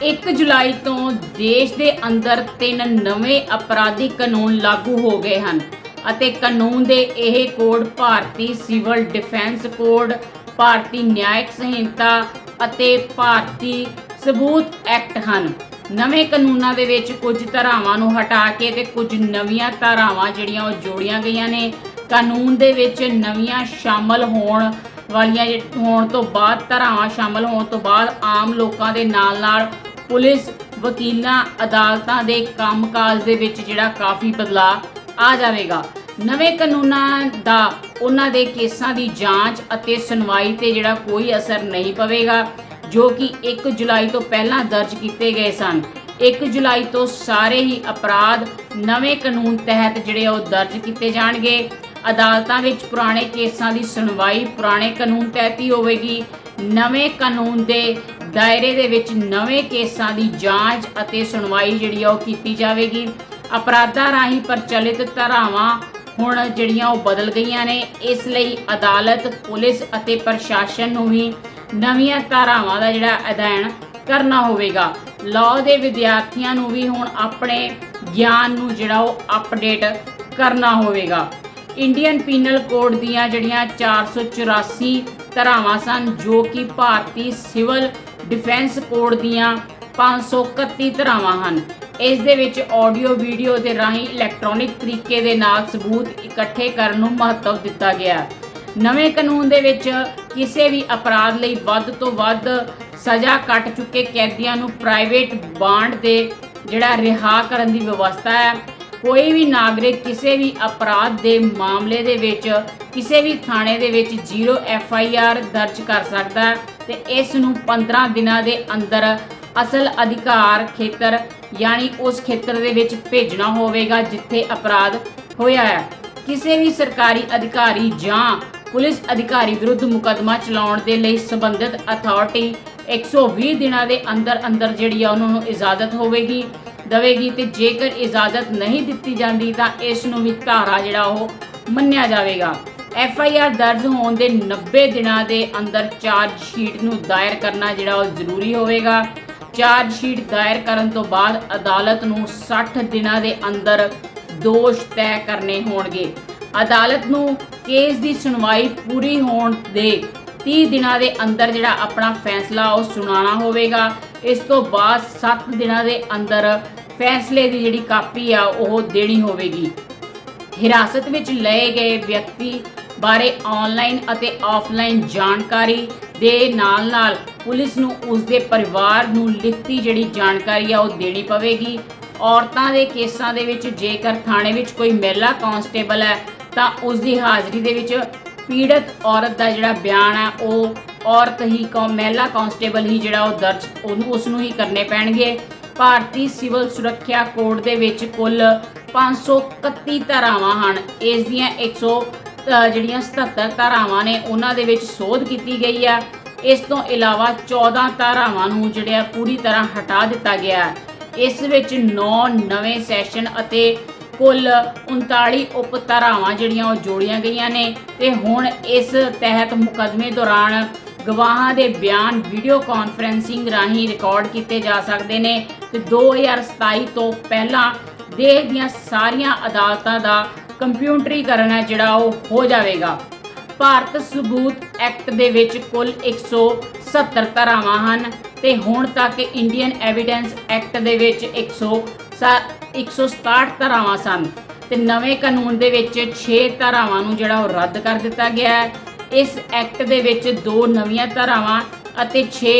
1 ਜੁਲਾਈ ਤੋਂ ਦੇਸ਼ ਦੇ ਅੰਦਰ ਤਿੰਨ ਨਵੇਂ ਅਪਰਾਧਿਕ ਕਾਨੂੰਨ ਲਾਗੂ ਹੋ ਗਏ ਹਨ ਅਤੇ ਕਾਨੂੰਨ ਦੇ ਇਹ code Bharatiya civil defence code, Bharatiya Nyaya Sanhita ਅਤੇ ਭਾਰਤੀ ਸਬੂਤ ਐਕਟ ਹਨ। ਨਵੇਂ ਕਾਨੂੰਨਾਂ ਦੇ ਵਿੱਚ ਕੁਝ ਧਾਰਾਵਾਂ ਨੂੰ ਹਟਾ ਕੇ ਤੇ ਕੁਝ ਨਵੀਆਂ ਧਾਰਾਵਾਂ ਜਿਹੜੀਆਂ ਉਹ ਜੋੜੀਆਂ ਗਈਆਂ ਨੇ। ਕਾਨੂੰਨ ਦੇ ਵਿੱਚ ਨਵੀਆਂ ਸ਼ਾਮਲ ਹੋਣ ਵਾਲੀਆਂ ਹੋਣ ਤੋਂ ਬਾਅਦ, ਧਾਰਾਵਾਂ ਸ਼ਾਮਲ ਹੋਣ ਤੋਂ ਬਾਅਦ ਆਮ ਲੋਕਾਂ ਦੇ ਨਾਲ-ਨਾਲ ਪੁਲਿਸ ਵਕੀਲਾਂ, ਅਦਾਲਤਾਂ ਦੇ ਕੰਮਕਾਜ ਦੇ ਵਿੱਚ ਜਿਹੜਾ ਕਾਫੀ ਬਦਲਾਅ ਆ ਜਾਵੇਗਾ। ਨਵੇਂ ਕਾਨੂੰਨਾਂ ਦਾ ਉਹਨਾਂ ਦੇ ਕੇਸਾਂ ਦੀ ਜਾਂਚ ਅਤੇ ਸੁਣਵਾਈ ਤੇ ਜਿਹੜਾ ਕੋਈ ਅਸਰ ਨਹੀਂ ਪਵੇਗਾ, ਜੋ ਕਿ 1 ਜੁਲਾਈ ਤੋਂ ਪਹਿਲਾਂ ਦਰਜ ਕੀਤੇ ਗਏ ਸਨ। 1 ਜੁਲਾਈ ਤੋਂ ਸਾਰੇ ਹੀ ਅਪਰਾਧ ਨਵੇਂ ਕਾਨੂੰਨ ਤਹਿਤ ਜਿਹੜੇ ਉਹ ਦਰਜ ਕੀਤੇ ਜਾਣਗੇ। ਅਦਾਲਤਾਂ ਵਿੱਚ ਪੁਰਾਣੇ ਕੇਸਾਂ ਦੀ ਸੁਣਵਾਈ ਪੁਰਾਣੇ ਕਾਨੂੰਨ ਤਹਿਤ ਹੀ ਹੋਵੇਗੀ। ਨਵੇਂ ਕਾਨੂੰਨ ਦੇ ਦਾਇਰੇ ਦੇ ਵਿੱਚ ਨਵੇਂ ਕੇਸਾਂ ਦੀ ਜਾਂਚ ਅਤੇ ਸੁਣਵਾਈ ਜਿਹੜੀ ਆ ਉਹ ਕੀਤੀ ਜਾਵੇਗੀ। ਅਪਰਾਧਾਂ ਰਾਹੀਂ ਪ੍ਰਚਲਿਤ ਧਾਰਾਵਾਂ ਹੁਣ ਜਿਹੜੀਆਂ ਉਹ ਬਦਲ ਗਈਆਂ ਨੇ। ਇਸ ਲਈ ਅਦਾਲਤ, ਪੁਲਿਸ ਅਤੇ ਪ੍ਰਸ਼ਾਸਨ ਨੂੰ ਵੀ ਨਵੀਆਂ ਧਾਰਾਵਾਂ ਦਾ ਜਿਹੜਾ ਅਧਿਐਨ ਕਰਨਾ ਹੋਵੇਗਾ। ਲਾਅ ਦੇ ਵਿਦਿਆਰਥੀਆਂ ਨੂੰ ਵੀ ਹੁਣ ਆਪਣੇ ਗਿਆਨ ਨੂੰ ਜਿਹੜਾ ਉਹ ਅਪਡੇਟ ਕਰਨਾ ਹੋਵੇਗਾ। ਇੰਡੀਅਨ ਪੀਨਲ ਕੋਡ ਦੀਆਂ ਜਿਹੜੀਆਂ 484 ਧਾਰਾਵਾਂ ਸਨ, ਜੋ ਕਿ ਭਾਰਤੀ ਸਿਵਲ ਡਿਫੈਂਸ ਕੋਡ ਦੀਆਂ 531 ਧਰਾਵਾਂ ਹਨ। ਇਸ ਦੇ ਵਿੱਚ ਆਡੀਓ ਵੀਡੀਓ ਦੇ ਰਾਹੀਂ ਇਲੈਕਟ੍ਰੋਨਿਕ ਤਰੀਕੇ ਦੇ ਨਾਲ ਸਬੂਤ ਇਕੱਠੇ ਕਰਨ ਨੂੰ ਮਹੱਤਵ ਦਿੱਤਾ ਗਿਆ ਨਵੇਂ ਕਾਨੂੰਨ ਦੇ ਵਿੱਚ ਕਿਸੇ ਵੀ ਅਪਰਾਧ ਲਈ ਵੱਧ ਤੋਂ ਵੱਧ ਸਜ਼ਾ ਕੱਟ ਚੁੱਕੇ ਕੈਦੀਆਂ ਨੂੰ ਪ੍ਰਾਈਵੇਟ ਬਾਂਡ ਦੇ ਜਿਹੜਾ ਰਿਹਾ ਕਰਨ ਦੀ ਵਿਵਸਥਾ ਹੈ। ਕੋਈ ਵੀ ਨਾਗਰਿਕ ਕਿਸੇ ਵੀ ਅਪਰਾਧ ਦੇ ਮਾਮਲੇ ਦੇ ਵਿੱਚ ਕਿਸੇ ਵੀ ਥਾਣੇ ਦੇ ਵਿੱਚ ਜ਼ੀਰੋ ਐਫ ਆਈ ਆਰ ਦਰਜ ਕਰ ਸਕਦਾ ਹੈ। ਤੇ ਇਸ ਨੂੰ 15 ਦਿਨਾਂ ਦੇ ਅੰਦਰ ਅਸਲ ਅਧਿਕਾਰ ਖੇਤਰ ਯਾਨੀ ਉਸ ਖੇਤਰ ਦੇ ਵਿੱਚ ਭੇਜਣਾ ਹੋਵੇਗਾ ਜਿੱਥੇ ਅਪਰਾਧ ਹੋਇਆ ਹੈ। ਕਿਸੇ ਵੀ ਸਰਕਾਰੀ ਅਧਿਕਾਰੀ ਜਾਂ ਪੁਲਿਸ ਅਧਿਕਾਰੀ ਵਿਰੁੱਧ ਮੁਕੱਦਮਾ ਚਲਾਉਣ ਦੇ ਲਈ ਸੰਬੰਧਿਤ ਅਥਾਰਟੀ 120 ਦਿਨਾਂ ਦੇ ਅੰਦਰ ਅੰਦਰ ਜਿਹੜੀ ਆ ਉਹਨਾਂ ਨੂੰ ਇਜਾਜ਼ਤ ਹੋਵੇਗੀ, ਦਵੇਗੀ ਤੇ ਜੇਕਰ ਇਜਾਜ਼ਤ ਨਹੀਂ ਦਿੱਤੀ ਜਾਂਦੀ ਤਾਂ ਇਸ ਨੂੰ ਵੀ ਧਾਰਾ ਜਿਹੜਾ ਉਹ ਮੰਨਿਆ ਜਾਵੇਗਾ। ਐਫ ਆਈ ਆਰ ਦਰਜ ਹੋਣ ਦੇ 90 ਦਿਨਾਂ ਦੇ ਅੰਦਰ ਚਾਰਜ ਸ਼ੀਟ ਨੂੰ ਦਾਇਰ ਕਰਨਾ ਜਿਹੜਾ ਉਹ ਜ਼ਰੂਰੀ ਹੋਵੇਗਾ। ਚਾਰਜ ਸ਼ੀਟ ਦਾਇਰ ਕਰਨ ਤੋਂ ਬਾਅਦ ਅਦਾਲਤ ਨੂੰ 60 ਦਿਨਾਂ ਦੇ ਅੰਦਰ ਦੋਸ਼ ਤੈਅ ਕਰਨੇ ਹੋਣਗੇ। ਅਦਾਲਤ ਨੂੰ ਕੇਸ ਦੀ ਸੁਣਵਾਈ ਪੂਰੀ ਹੋਣ ਦੇ 30 ਦਿਨਾਂ ਦੇ ਅੰਦਰ ਜਿਹੜਾ ਆਪਣਾ ਫੈਸਲਾ ਉਹ ਸੁਣਾਉਣਾ ਹੋਵੇਗਾ। ਇਸ ਤੋਂ ਬਾਅਦ 7 ਦਿਨਾਂ ਦੇ ਅੰਦਰ ਫੈਸਲੇ ਦੀ ਜਿਹੜੀ ਕਾਪੀ ਆ ਉਹ ਦੇਣੀ ਹੋਵੇਗੀ। ਹਿਰਾਸਤ ਵਿੱਚ ਲਏ ਗਏ ਵਿਅਕਤੀ ਬਾਰੇ ਆਨਲਾਈਨ ਅਤੇ ਆਫਲਾਈਨ ਜਾਣਕਾਰੀ ਦੇ ਨਾਲ-ਨਾਲ ਪੁਲਿਸ ਨੂੰ ਉਸ ਦੇ ਪਰਿਵਾਰ ਨੂੰ ਲਿਖਤੀ ਜਿਹੜੀ ਜਾਣਕਾਰੀ ਆ ਉਹ ਦੇਣੀ ਪਵੇਗੀ। ਔਰਤਾਂ ਦੇ ਕੇਸਾਂ ਦੇ ਵਿੱਚ ਜੇਕਰ ਥਾਣੇ ਵਿੱਚ ਕੋਈ ਮਹਿਲਾ ਕਾਂਸਟੇਬਲ ਹੈ ਤਾਂ ਉਸ ਦੀ ਹਾਜ਼ਰੀ ਦੇ ਵਿੱਚ ਪੀੜਤ ਔਰਤ ਦਾ ਜਿਹੜਾ ਬਿਆਨ ਹੈ ਉਹ ਔਰਤ ਹੀ ਕੌ ਮਹਿਲਾ ਕਾਂਸਟੇਬਲ ਹੀ ਜਿਹੜਾ ਉਹ ਦਰਜ ਉਹਨੂੰ ਉਸ ਨੂੰ ਹੀ ਕਰਨੇ ਪੈਣਗੇ। ਭਾਰਤੀ ਸਿਵਲ ਸੁਰੱਖਿਆ ਕੋਡ ਦੇ ਵਿੱਚ ਕੁੱਲ 531 ਧਾਰਾਵਾਂ ਹਨ। ਇਸ ਦੀਆਂ 100 ਅ, ਜਿਹੜੀਆਂ 77 ਧਾਰਾਵਾਂ ਨੇ, ਉਹਨਾਂ ਦੇ ਵਿੱਚ ਸੋਧ ਕੀਤੀ ਗਈ ਹੈ ਇਸ ਤੋਂ ਇਲਾਵਾ 14 ਧਾਰਾਵਾਂ ਨੂੰ ਜਿਹੜਾ ਪੂਰੀ ਤਰ੍ਹਾਂ ਹਟਾ ਦਿੱਤਾ ਗਿਆ ਇਸ ਵਿੱਚ 9 ਨਵੇਂ ਸੈਸ਼ਨ ਅਤੇ ਕੁੱਲ 39 ਉਪ ਧਾਰਾਵਾਂ ਜਿਹੜੀਆਂ ਉਹ ਜੋੜੀਆਂ ਗਈਆਂ ਨੇ। ਤੇ ਹੁਣ ਇਸ ਤਹਿਤ ਮੁਕਦਮੇ ਦੌਰਾਨ ਗਵਾਹਾਂ ਦੇ ਬਿਆਨ ਵੀਡੀਓ ਕਾਨਫਰੈਂਸਿੰਗ ਰਾਹੀਂ ਰਿਕਾਰਡ ਕੀਤੇ ਜਾ ਸਕਦੇ ਨੇ। ਤੇ 2027 ਤੋਂ ਪਹਿਲਾਂ ਦੇਸ਼ ਦੀਆਂ ਸਾਰੀਆਂ ਅਦਾਲਤਾਂ ਦਾ ਕੰਪਿਊਟਰੀਕਰਨ ਹੈ, ਜਿਹੜਾ ਉਹ ਹੋ ਜਾਵੇਗਾ। ਭਾਰਤ ਸਬੂਤ ਐਕਟ ਦੇ ਵਿੱਚ ਕੁੱਲ 170 ਧਾਰਾਵਾਂ ਹਨ ਤੇ ਹੁਣ ਤੱਕ ਇੰਡੀਅਨ ਐਵੀਡੈਂਸ ਐਕਟ ਦੇ ਵਿੱਚ 100 167 ਧਾਰਾਵਾਂ ਸਨ ਤੇ ਨਵੇਂ ਕਾਨੂੰਨ ਦੇ ਵਿੱਚ 6 ਧਾਰਾਵਾਂ ਨੂੰ ਜਿਹੜਾ ਉਹ ਰੱਦ ਕਰ ਦਿੱਤਾ ਗਿਆ ਹੈ। ਇਸ ਐਕਟ ਦੇ ਵਿੱਚ ਦੋ ਨਵੀਆਂ ਧਾਰਾਵਾਂ ਅਤੇ 6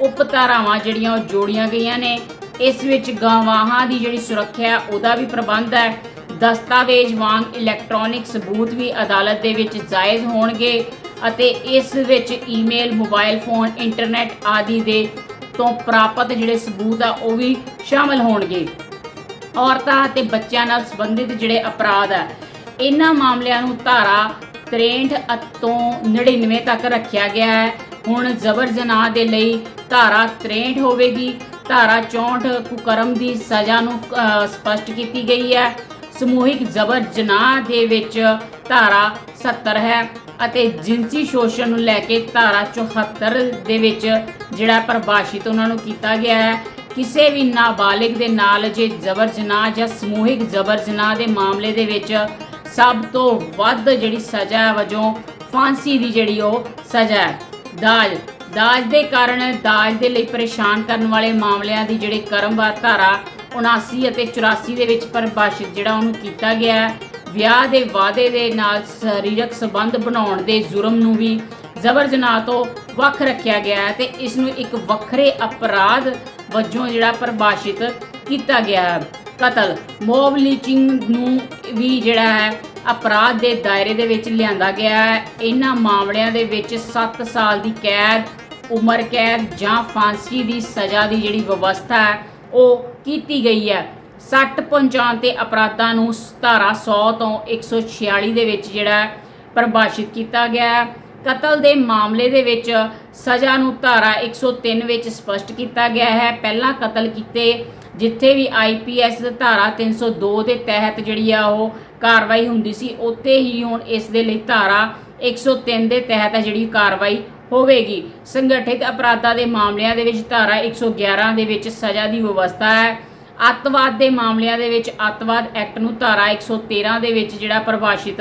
ਉਪ ਧਾਰਾਵਾਂ ਜਿਹੜੀਆਂ ਉਹ ਜੋੜੀਆਂ ਗਈਆਂ ਨੇ। ਇਸ ਵਿੱਚ ਗਵਾਹਾਂ ਦੀ ਜਿਹੜੀ ਸੁਰੱਖਿਆ ਉਹਦਾ ਵੀ ਪ੍ਰਬੰਧ ਹੈ। ਦਸਤਾਵੇਜ਼ ਵਾਂਗ ਇਲੈਕਟ੍ਰੋਨਿਕ ਸਬੂਤ ਵੀ ਅਦਾਲਤ ਦੇ ਵਿੱਚ ਜਾਇਜ਼ ਹੋਣਗੇ ਅਤੇ ਇਸ ਵਿੱਚ ਈਮੇਲ ਮੋਬਾਈਲ ਫੋਨ ਇੰਟਰਨੈਟ ਆਦਿ ਦੇ ਤੋਂ ਪ੍ਰਾਪਤ ਜਿਹੜੇ ਸਬੂਤ ਆ ਉਹ ਵੀ ਸ਼ਾਮਲ ਹੋਣਗੇ। ਔਰਤਾਂ ਅਤੇ ਬੱਚਿਆਂ ਨਾਲ ਸੰਬੰਧਿਤ ਜਿਹੜੇ ਅਪਰਾਧ ਹੈ ਇਹਨਾਂ ਮਾਮਲਿਆਂ ਨੂੰ ਧਾਰਾ 63 ਤੋਂ 99 ਤੱਕ ਰੱਖਿਆ ਗਿਆ ਹੈ। ਹੁਣ ਜ਼ਬਰ ਜਨਾਹ ਦੇ ਲਈ ਧਾਰਾ 63 ਹੋਵੇਗੀ। ਧਾਰਾ 64 ਕੁਕਰਮ ਦੀ ਸਜ਼ਾ ਨੂੰ ਅ, ਸਪਸ਼ਟ ਕੀਤੀ ਗਈ ਹੈ। ਸਮੂਹਿਕ ਜ਼ਬਰ ਜਨਾਹ ਦੇ ਵਿੱਚ ਧਾਰਾ 70 ਹੈ ਅਤੇ ਜਿਨਸੀ ਸ਼ੋਸ਼ਣ ਨੂੰ ਲੈ ਕੇ ਧਾਰਾ 74 ਦੇ ਵਿੱਚ ਜਿਹੜਾ ਪਰਿਭਾਸ਼ਿਤ ਉਹਨਾਂ ਨੂੰ ਕੀਤਾ ਗਿਆ ਹੈ, ਕਿਸੇ ਵੀ ਨਾਬਾਲਿਗ ਦੇ ਨਾਲ ਜੇ ਜ਼ਬਰ ਜਨਾਹ ਜਾਂ ਸਮੂਹਿਕ ਜ਼ਬਰ ਜਨਾਹ ਦੇ ਮਾਮਲੇ ਦੇ ਵਿੱਚ ਸਭ ਤੋਂ ਵੱਧ ਜਿਹੜੀ ਸਜ਼ਾ ਹੈ ਵਜੋਂ ਫਾਂਸੀ ਦੀ ਜਿਹੜੀ ਉਹ ਸਜ਼ਾ ਹੈ। ਦਾਜ ਦਾਜ ਦੇ ਕਾਰਨ ਦਾਜ ਦੇ ਲਈ ਪਰੇਸ਼ਾਨ ਕਰਨ ਵਾਲੇ ਮਾਮਲਿਆਂ ਦੀ ਜਿਹੜੀ ਕਰਮਵਾਰ ਧਾਰਾ 79 ਅਤੇ 84 ਦੇ ਵਿੱਚ ਪਰਿਭਾਸ਼ਿਤ ਜਿਹੜਾ ਉਹਨੂੰ ਕੀਤਾ ਗਿਆ ਹੈ, ਵਿਆਹ ਦੇ ਵਾਅਦੇ ਦੇ ਨਾਲ ਸਰੀਰਕ ਸੰਬੰਧ ਬਣਾਉਣ ਦੇ ਜੁਰਮ ਨੂੰ ਵੀ ਜ਼ਬਰ ਜਨਾਹ ਤੋਂ ਵੱਖ ਰੱਖਿਆ ਗਿਆ ਹੈ ਤੇ ਇਸ ਨੂੰ ਇੱਕ ਵੱਖਰੇ ਅਪਰਾਧ ਵਜੋਂ ਜਿਹੜਾ ਪਰਿਭਾਸ਼ਿਤ ਕੀਤਾ ਗਿਆ ਹੈ। ਕਤਲ ਮੋਬ ਲੀਚਿੰਗ ਨੂੰ ਵੀ ਜਿਹੜਾ ਹੈ ਅਪਰਾਧ ਦੇ ਦਾਇਰੇ ਦੇ ਵਿੱਚ ਲਿਆਂਦਾ ਗਿਆ ਹੈ। ਇਹਨਾਂ ਮਾਮਲਿਆਂ ਦੇ ਵਿੱਚ 7 ਸਾਲ ਦੀ ਕੈਦ ਉਮਰ ਕੈਦ ਜਾਂ ਫਾਂਸੀ ਦੀ ਸਜ਼ਾ ਦੀ ਜਿਹੜੀ ਵਿਵਸਥਾ ਹੈ, ਉਹ ਕੀਤੀ ਗਈ ਹੈ। ਸੱਟ ਪਹੁੰਚਾਉਣ ਤੇ ਅਪਰਾਧਾਂ ਨੂੰ ਧਾਰਾ 100 ਤੋਂ 146 ਦੇ ਵਿੱਚ ਜਿਹੜਾ ਪਰਿਭਾਸ਼ਿਤ ਕੀਤਾ ਗਿਆ ਹੈ। ਕਤਲ ਦੇ ਮਾਮਲੇ ਦੇ ਵਿੱਚ ਸਜ਼ਾ ਨੂੰ ਧਾਰਾ 103 ਵਿੱਚ ਸਪਸ਼ਟ ਕੀਤਾ ਗਿਆ ਹੈ। ਪਹਿਲਾਂ ਕਤਲ ਕੀਤੇ ਜਿੱਥੇ ਵੀ ਆਈਪੀਐਸ ਧਾਰਾ 302 ਦੇ ਤਹਿਤ ਜਿਹੜੀ ਆ ਉਹ ਕਾਰਵਾਈ ਹੁੰਦੀ ਸੀ, ਉੱਥੇ ਹੀ ਹੁਣ ਇਸ ਦੇ ਲਈ ਧਾਰਾ 103 ਦੇ ਤਹਿਤ ਜਿਹੜੀ ਕਾਰਵਾਈ ਹੋਵੇਗੀ। ਸੰਗਠਿਤ ਅਪਰਾਧਾਂ ਦੇ ਮਾਮਲਿਆਂ ਦੇ ਵਿੱਚ ਧਾਰਾ 111 ਦੇ ਵਿੱਚ ਸਜ਼ਾ ਦੀ ਵਿਵਸਥਾ ਹੈ। ਅੱਤਵਾਦ ਦੇ ਮਾਮਲਿਆਂ ਦੇ ਵਿੱਚ ਅੱਤਵਾਦ ਐਕਟ ਨੂੰ ਧਾਰਾ 113 ਦੇ ਵਿੱਚ ਜਿਹੜਾ ਪਰਿਭਾਸ਼ਿਤ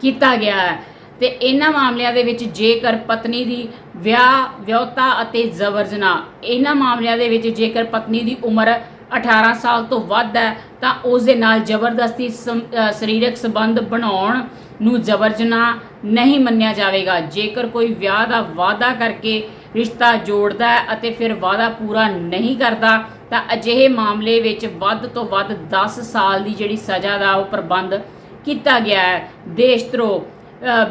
ਕੀਤਾ ਗਿਆ ਹੈ। ਤੇ ਇਹਨਾਂ ਮਾਮਲਿਆਂ ਦੇ ਵਿੱਚ ਜੇਕਰ ਪਤਨੀ ਦੀ ਵਿਆਹ, ਵਿਆਹਤਾ ਅਤੇ ਜ਼ਬਰ ਜਨਾਹ ਇਹਨਾਂ ਮਾਮਲਿਆਂ ਦੇ ਵਿੱਚ ਜੇਕਰ ਪਤਨੀ ਦੀ ਉਮਰ 18 ਸਾਲ ਤੋਂ ਵੱਧ ਹੈ, ਤਾਂ ਉਸ ਦੇ ਨਾਲ ਜ਼ਬਰਦਸਤੀ ਸਰੀਰਕ ਸੰਬੰਧ ਬਣਾਉਣ ਨੂੰ ਜ਼ਬਰ ਜਨਾਹ ਨਹੀਂ ਮੰਨਿਆ ਜਾਵੇਗਾ। ਜੇਕਰ ਕੋਈ ਵਿਆਹ ਦਾ ਵਾਅਦਾ ਕਰਕੇ ਰਿਸ਼ਤਾ ਜੋੜਦਾ ਹੈ ਅਤੇ ਫਿਰ ਵਾਅਦਾ ਪੂਰਾ ਨਹੀਂ ਕਰਦਾ, ਤਾਂ ਅਜਿਹੇ ਮਾਮਲੇ ਵਿੱਚ ਵੱਧ ਤੋਂ ਵੱਧ 10 ਸਾਲ ਦੀ ਜਿਹੜੀ ਸਜ਼ਾ ਦਾ ਉਹ ਪ੍ਰਬੰਧ ਕੀਤਾ ਗਿਆ ਹੈ। ਦੇਸ਼ ਦੇਸ਼ਧਰੋਹ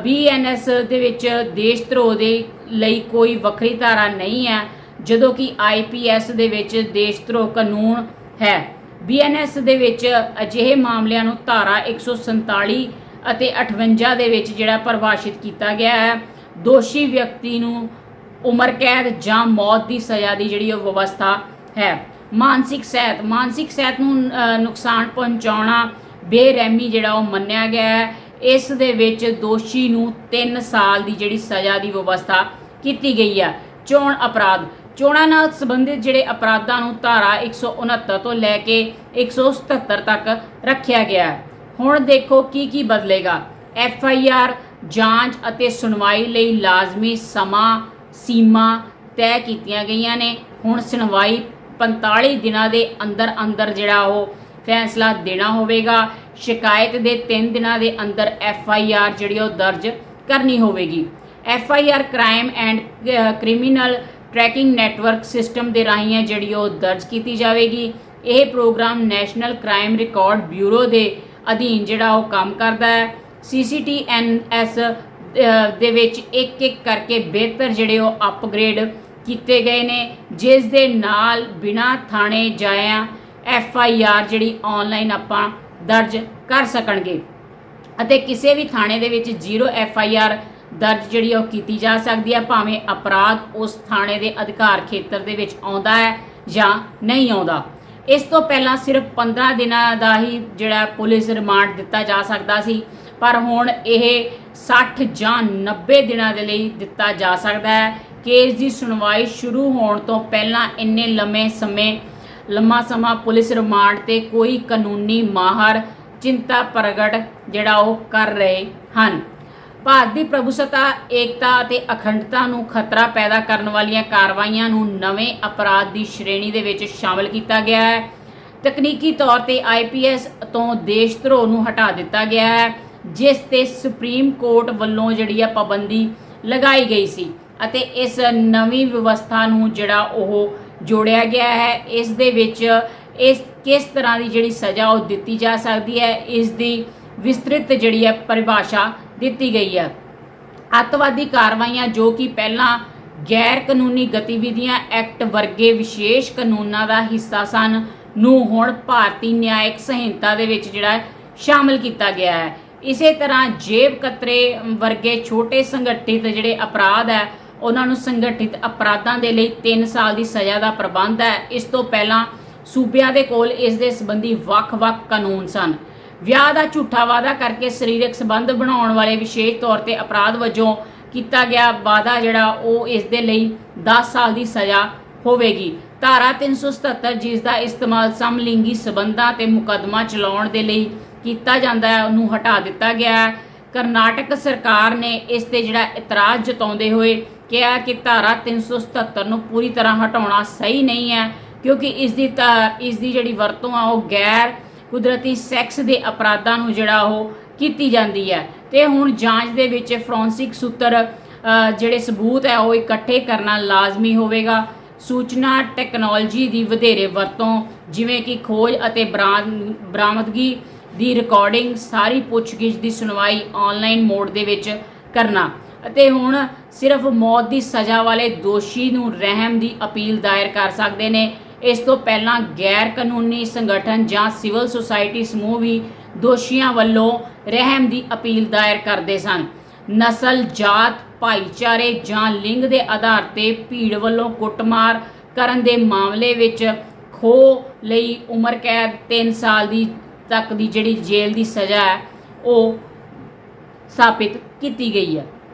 ਬੀਐਨਐਸ ਦੇ ਵਿੱਚ ਦੇਸ਼ ਦੇਸ਼ਧਰੋਹ ਦੇ ਲਈ ਕੋਈ ਵੱਖਰੀ ਧਾਰਾ ਨਹੀਂ ਹੈ, ਜਦੋਂ ਕਿ ਆਈਪੀਐਸ ਦੇ ਵਿੱਚ ਦੇਸ਼ ਦੇਸ਼ਧਰੋਹ ਕਾਨੂੰਨ ਹੈ। ਬੀਐਨਐਸ ਦੇ ਵਿੱਚ ਅਜਿਹੇ ਮਾਮਲਿਆਂ ਨੂੰ ਧਾਰਾ 147 ਅਤੇ 58 ਦੇ ਵਿੱਚ ਜਿਹੜਾ ਪਰਿਭਾਸ਼ਿਤ ਕੀਤਾ ਗਿਆ ਹੈ, ਦੋਸ਼ੀ ਵਿਅਕਤੀ ਨੂੰ ਉਮਰ ਕੈਦ ਜਾਂ ਮੌਤ ਦੀ ਸਜ਼ਾ ਦੀ ਜਿਹੜੀ ਉਹ ਵਿਵਸਥਾ ਹੈ। ਮਾਨਸਿਕ ਸਿਹਤ ਮਾਨਸਿਕ ਸਿਹਤ ਨੂੰ ਨੁਕਸਾਨ ਪਹੁੰਚਾਉਣਾ ਬੇਰਹਿਮੀ ਜਿਹੜਾ ਉਹ ਮੰਨਿਆ ਗਿਆ ਹੈ। ਇਸ ਦੇ ਵਿੱਚ ਦੋਸ਼ੀ ਨੂੰ 3 ਸਾਲ ਦੀ ਜਿਹੜੀ ਸਜ਼ਾ ਦੀ ਵਿਵਸਥਾ ਕੀਤੀ ਗਈ ਹੈ। ਚੋਣ ਅਪਰਾਧ, ਚੋਣਾਂ ਨਾਲ ਸੰਬੰਧਿਤ ਜਿਹੜੇ ਅਪਰਾਧਾਂ ਨੂੰ ਧਾਰਾ 169 ਤੋਂ ਲੈ ਕੇ 177 ਤੱਕ ਰੱਖਿਆ ਗਿਆ ਹੈ। ਹੁਣ ਦੇਖੋ ਕੀ ਕੀ ਬਦਲੇਗਾ। ਐਫ ਆਈ ਆਰ ਜਾਂਚ ਅਤੇ ਸੁਣਵਾਈ ਲਈ ਲਾਜ਼ਮੀ ਸਮਾਂ, ਸੀਮਾ ਤੈਅ ਕੀਤੀਆਂ ਗਈਆਂ ਨੇ। ਹੁਣ ਸੁਣਵਾਈ 45 ਦਿਨਾਂ ਦੇ ਅੰਦਰ ਅੰਦਰ ਜਿਹੜਾ ਉਹ ਫੈਸਲਾ ਦੇਣਾ ਹੋਵੇਗਾ। ਸ਼ਿਕਾਇਤ ਦੇ 3 ਦਿਨਾਂ ਦੇ ਅੰਦਰ ਐਫ ਆਈ ਆਰ ਜਿਹੜੀ ਉਹ ਦਰਜ ਕਰਨੀ ਹੋਵੇਗੀ। F I R crime and criminal tracking network system ਦੇ ਰਾਹੀਂ ਹੈ ਜਿਹੜੀ ਉਹ ਦਰਜ ਕੀਤੀ ਜਾਵੇਗੀ। ਇਹ program national crime record bureau ਦੇ ਅਧੀਨ ਜਿਹੜਾ ਉਹ ਕੰਮ ਕਰਦਾ ਹੈ। ਸੀਸੀਟੀਐਨਐਸ ਦੇ ਵਿੱਚ ਇੱਕ ਇੱਕ ਕਰਕੇ ਬਿਹਤਰ ਜਿਹੜੇ ਉਹ ਅਪਗ੍ਰੇਡ ਕੀਤੇ ਗਏ ਨੇ। ਜਿਸ ਦੇ ਨਾਲ ਬਿਨਾ ਥਾਣੇ ਜਾਇਆ ਐਫ ਆਈ ਆਰ ਜਿਹੜੀ ਆਨਲਾਈਨ ਆਪਾਂ ਦਰਜ ਕਰ ਸਕਣਗੇ। ਅਤੇ ਕਿਸੇ ਵੀ ਥਾਣੇ ਦੇ ਵਿੱਚ ਜ਼ੀਰੋ ਐਫ ਆਈ ਆਰ ਦਰਜ ਜਿਹੜੀ ਉਹ ਕੀਤੀ ਜਾ ਸਕਦੀ ਹੈ। ਭਾਵੇਂ ਅਪਰਾਧ ਉਸ ਥਾਣੇ ਦੇ ਅਧਿਕਾਰ ਖੇਤਰ ਦੇ ਵਿੱਚ ਆਉਂਦਾ ਹੈ ਜਾਂ ਨਹੀਂ ਆਉਂਦਾ। ਇਸ ਤੋਂ ਪਹਿਲਾਂ ਸਿਰਫ 15 ਦਿਨਾਂ ਦਾ ਹੀ ਜਿਹੜਾ ਪੁਲਿਸ ਰਿਮਾਂਡ ਦਿੱਤਾ ਜਾ ਸਕਦਾ ਸੀ, ਪਰ ਹੁਣ ਇਹ 60 ਜਾਂ 90 ਦਿਨਾਂ ਦੇ ਲਈ ਦਿੱਤਾ ਜਾ ਸਕਦਾ ਹੈ। ਕੇਸ ਦੀ ਸੁਣਵਾਈ ਸ਼ੁਰੂ ਹੋਣ ਤੋਂ ਪਹਿਲਾਂ ਇੰਨੇ ਲੰਮੇ ਸਮੇਂ, ਲੰਮਾ ਸਮਾਂ ਪੁਲਿਸ ਰਿਮਾਂਡ ਤੇ ਕੋਈ ਕਾਨੂੰਨੀ ਮਾਹਰ, ਚਿੰਤਾ ਪ੍ਰਗਟ ਜਿਹੜਾ ਉਹ ਕਰ ਰਹੇ ਹਨ। ਭਾਰਤ ਦੀ ਪ੍ਰਭੂਸੱਤਾ, ਏਕਤਾ ਅਤੇ ਅਖੰਡਤਾ ਨੂੰ ਖਤਰਾ ਪੈਦਾ ਕਰਨ ਵਾਲੀਆਂ ਕਾਰਵਾਈਆਂ ਨੂੰ ਨਵੇਂ ਅਪਰਾਧ ਦੀ ਸ਼੍ਰੇਣੀ ਦੇ ਵਿੱਚ ਸ਼ਾਮਲ ਕੀਤਾ ਗਿਆ ਹੈ। ਤਕਨੀਕੀ ਤੌਰ ਤੇ ਆਈਪੀਐਸ ਤੋਂ ਦੇਸ਼ ਦੇਸ਼ਧਰੋਹ ਨੂੰ ਹਟਾ ਦਿੱਤਾ ਗਿਆ ਹੈ, ਜਿਸ ਤੇ ਸੁਪਰੀਮ ਕੋਰਟ ਵੱਲੋਂ ਜਿਹੜੀ ਆ ਪਾਬੰਦੀ ਲਗਾਈ ਗਈ ਸੀ ਅਤੇ ਇਸ ਨਵੀਂ ਵਿਵਸਥਾ ਨੂੰ ਜਿਹੜਾ ਉਹ ਜੋੜਿਆ ਗਿਆ ਹੈ। ਇਸ ਦੇ ਵਿੱਚ ਇਸ ਕਿਸ ਤਰ੍ਹਾਂ ਦੀ ਜਿਹੜੀ ਸਜ਼ਾ ਉਹ ਦਿੱਤੀ ਜਾ ਸਕਦੀ ਹੈ, ਇਸ ਦੀ ਵਿਸਤ੍ਰਿਤ ਜਿਹੜੀ ਹੈ ਪਰਿਭਾਸ਼ਾ ਦਿੱਤੀ ਗਈ ਹੈ। ਅੱਤਵਾਦੀ ਕਾਰਵਾਈਆਂ ਜੋ ਕਿ ਪਹਿਲਾਂ ਗੈਰ ਕਾਨੂੰਨੀ ਗਤੀਵਿਧੀਆਂ ਐਕਟ ਵਰਗੇ ਵਿਸ਼ੇਸ਼ ਕਾਨੂੰਨਾਂ ਦਾ ਹਿੱਸਾ ਸਨ, ਨੂੰ ਹੁਣ ਭਾਰਤੀ ਨਿਆਇਕ ਸੰਹਿਤਾ ਦੇ ਵਿੱਚ ਜਿਹੜਾ ਹੈ ਸ਼ਾਮਲ ਕੀਤਾ ਗਿਆ ਹੈ। ਇਸੇ ਤਰ੍ਹਾਂ ਜੇਬ ਕਤਰੇ ਵਰਗੇ ਛੋਟੇ ਸੰਗਠਿਤ ਜਿਹੜੇ ਅਪਰਾਧ ਹੈ, ਉਹਨਾਂ ਨੂੰ ਸੰਗਠਿਤ ਅਪਰਾਧਾਂ ਦੇ ਲਈ 3 ਸਾਲ ਦੀ ਸਜ਼ਾ ਦਾ ਪ੍ਰਬੰਧ ਹੈ। ਇਸ ਤੋਂ ਪਹਿਲਾਂ ਸੂਬਿਆਂ ਦੇ ਕੋਲ ਇਸ ਦੇ ਸੰਬੰਧੀ ਵੱਖ-ਵੱਖ ਕਾਨੂੰਨ ਸਨ। ਵਿਆਹ ਦਾ ਝੂਠਾ ਵਾਅਦਾ ਕਰਕੇ ਸਰੀਰਕ ਸੰਬੰਧ ਬਣਾਉਣ ਵਾਲੇ ਵਿਸ਼ੇਸ਼ ਤੌਰ ਤੇ ਅਪਰਾਧ ਵਜੋਂ ਕੀਤਾ ਗਿਆ ਵਾਅਦਾ ਜਿਹੜਾ ਉਹ ਇਸ ਦੇ ਲਈ 10 ਸਾਲ ਦੀ ਸਜ਼ਾ ਹੋਵੇਗੀ। ਧਾਰਾ 377 ਜਿਸ ਦਾ ਇਸਤੇਮਾਲ ਸਮਲਿੰਗੀ ਸਬੰਧਾਂ ਤੇ ਮੁਕੱਦਮਾ ਚਲਾਉਣ ਦੇ ਲਈ ਕੀਤਾ ਜਾਂਦਾ ਹੈ, ਉਹਨੂੰ ਹਟਾ ਦਿੱਤਾ ਗਿਆ ਹੈ। ਕਰਨਾਟਕ ਸਰਕਾਰ ਨੇ ਇਸ ਤੇ ਜਿਹੜਾ ਇਤਰਾਜ਼ ਜਤਾਉਂਦੇ ਹੋਏ ਕਿਹਾ ਕਿ ਧਾਰਾ 377 ਨੂੰ ਪੂਰੀ ਤਰ੍ਹਾਂ ਹਟਾਉਣਾ ਸਹੀ ਨਹੀਂ ਹੈ, ਕਿਉਂਕਿ ਇਸ ਦੀ ਇਸ ਦੀ ਜਿਹੜੀ ਵਰਤੋਂ ਆ ਉਹ ਗੈਰ ਕੁਦਰਤੀ ਸੈਕਸ ਦੇ ਅਪਰਾਧਾਂ ਨੂੰ ਜਿਹੜਾ ਉਹ ਕੀਤੀ ਜਾਂਦੀ ਹੈ। ਤੇ ਹੁਣ ਜਾਂਚ ਦੇ ਵਿੱਚ ਫੋਰੈਂਸਿਕ ਸੂਤਰ ਜਿਹੜੇ ਸਬੂਤ ਹੈ, ਉਹ ਇਕੱਠੇ ਕਰਨਾ ਲਾਜ਼ਮੀ ਹੋਵੇਗਾ। ਸੂਚਨਾ ਟੈਕਨੋਲੋਜੀ ਦੀ ਵਧੇਰੇ ਵਰਤੋਂ, ਜਿਵੇਂ ਕਿ ਖੋਜ ਅਤੇ ਬਰਾਮ- ਬਰਾਮਦਗੀ ਦੀ ਰਿਕਾਰਡਿੰਗ, ਸਾਰੀ ਪੁੱਛਗਿੱਛ ਦੀ ਸੁਣਵਾਈ ਆਨਲਾਈਨ ਮੋਡ ਦੇ ਵਿੱਚ ਕਰਨਾ। ਅਤੇ ਹੁਣ ਸਿਰਫ ਮੌਤ ਦੀ ਸਜ਼ਾ ਵਾਲੇ ਦੋਸ਼ੀ ਨੂੰ ਰਹਿਮ ਦੀ ਅਪੀਲ ਦਾਇਰ ਕਰ ਸਕਦੇ ਨੇ। ਇਸ ਤੋਂ ਪਹਿਲਾਂ ਗੈਰ ਕਾਨੂੰਨੀ ਸੰਗਠਨ ਜਾਂ ਸਿਵਲ ਸੁਸਾਇਟੀ ਸਮੂਹ ਵੀ ਦੋਸ਼ੀਆਂ ਵੱਲੋਂ ਰਹਿਮ ਦੀ ਅਪੀਲ ਦਾਇਰ ਕਰਦੇ ਸਨ। ਨਸਲ, ਜਾਤ, ਭਾਈਚਾਰੇ ਜਾਂ ਲਿੰਗ ਦੇ ਆਧਾਰ ਤੇ ਭੀੜ ਵੱਲੋਂ ਕੁੱਟਮਾਰ ਕਰਨ ਦੇ ਮਾਮਲੇ ਵਿੱਚ ਖੋ ਲਈ ਉਮਰ ਕੈਦ 3 ਸਾਲ ਦੀ ਤੱਕ ਦੀ ਜਿਹੜੀ ਜੇਲ੍ਹ ਦੀ ਸਜ਼ਾ ਹੈ, ਉਹ ਸਥਾਪਿਤ ਕੀਤੀ ਗਈ ਹੈ।